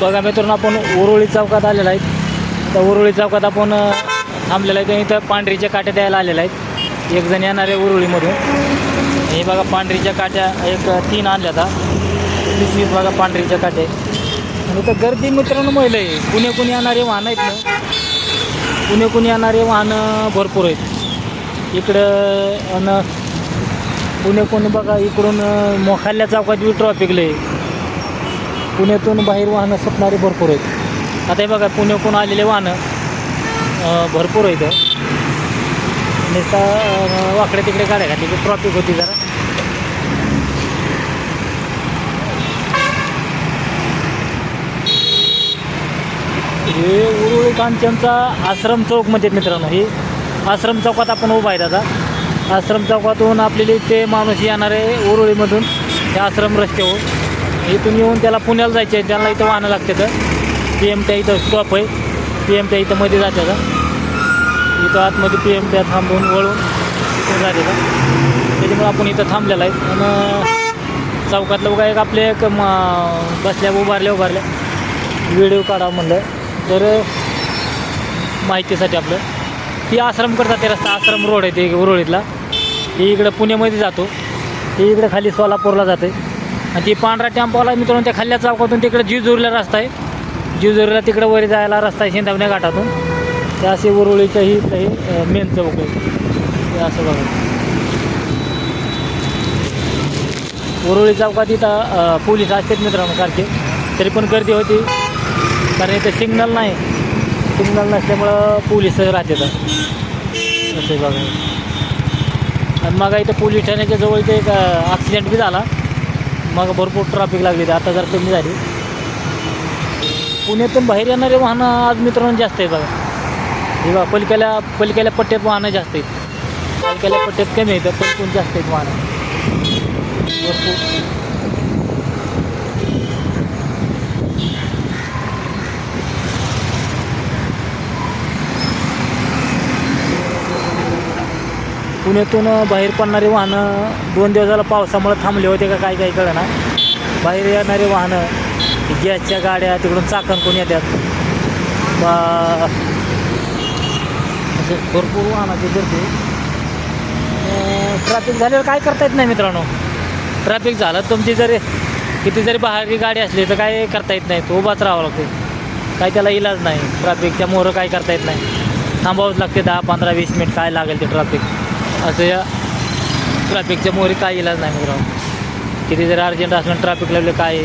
बघा मित्रांनो आपण उरुळी चौकात आलेला आहे तर उरुळी चौकात आपण थांबलेला आहे. तर इथं पांढरीच्या काट्या द्यायला आलेल्या आहेत. एक जण येणार आहे उरुळीमधून. हे बघा पांढरीच्या काट्या एक तीन आणल्या आता पिशवीत बघा पांढरीच्या काट्या आणि तर गर्दी मित्रांनो महिला आहे. पुणे कुणी येणारे वाहन आहेत ना. पुणे कुणी येणारे वाहनं भरपूर आहेत. इकडं आणि पुणे कोणी बघा इकडून मोखाल्या चौकात बी ट्रॉफिकलं आहे. पुण्यातून बाहेर वाहनं सुटणारे भरपूर आहेत. आता हे बघा पुण्याकडून आलेले वाहनं भरपूर आहेत. आणि वाकडे तिकडे गाड्या घातली की ट्रॉफिक होती जरा. हे उरुळी कांचनचा आश्रम चौकमध्ये म्हणजे मित्रांनो हे आश्रम चौकात आपण उभा आहे दादा. आश्रम चौकातून आपल्याला ते माणूस येणारे उरुळीमधून ते आश्रम रस्त्यावर. इथून येऊन त्याला पुण्याला जायचं आहे. त्याला इथं वाहनं लागते तर पी एम त्या इथं स्टॉप आहे. पी एम त्या इथं मध्ये जाते का इथं आतमध्ये पी एम त्या थांबून वळून तिथून जाते का त्याच्यामुळे आपण इथं थांबलेलं आहे. आणि चौकातलं बघा एक आपले एक म बसल्या उभारल्या उभारल्या. व्हिडिओ काढा म्हणलं. तर माहितीसाठी आपलं. ही आश्रमकडे जाते रस्ता. आश्रम रोड आहे ते उरोळीतला ही इकडं पुण्यामध्ये जातो. ही इकडं खाली सोलापूरला जाते. आणि ती पांढरा टेम्पोला मित्रांनो त्या खाल्ल्या चौकातून तिकडे जिजुरीला रस्ता आहे. जिजुरीला तिकडे वर जायला रस्ता आहे शेंदावण्या घाटातून. ते असे उरुळीचं ही मेन चौक आहे. ते असं बघा. उरुळी चौकात इथं पोलीस असतात मित्रांनो सारखे. तरी पण गर्दी होती. कारण इथं सिग्नल नाही. सिग्नल नसल्यामुळं पोलीस तर असं बघा. आणि मग इथं पोलीस ठाण्याच्या जवळ इथे एक ॲक्सिडेंट बी झाला. मग भरपूर ट्रॅफिक लागली होती. आता जर कमी झाली. पुण्यातून बाहेर येणारे वाहनं आज मित्रांनो जास्त आहे बघा. हे बघा पलिकेल्या पलिकेल्या पट्ट्यात वाहनं जास्त आहेत. पलिकेल्या पट्ट्यात कमी आहेत पण जास्त आहेत वाहनं. भरपूर. पुण्यातून बाहेर पडणारे वाहनं दोन दिवस पावसामुळे थांबले होते का काय काही कळना. बाहेर येणारे वाहनं गॅसच्या गाड्या तिकडून चाकण कोण येतात? बा भरपूर वाहनाची गर्दी ट्रॅफिक झाल्यावर काय करता येत नाही मित्रांनो? ट्रॅफिक झालं तुमची जरी किती जरी बाहेरची गाडी असली तर काय करता येत नाही? उभाच राहावं लागते. काय त्याला इलाज नाही. ट्रॅफिकच्या मोहरं काय करता येत नाही. थांबावंच लागते दहा पंधरा वीस मिनिट काय लागेल ते ट्रॅफिक असं या ट्रॅफिकच्या मोरी काय इलाज नाही मित्रांनो. किती जर अर्जंट असलं ट्रॅफिक लागलं काय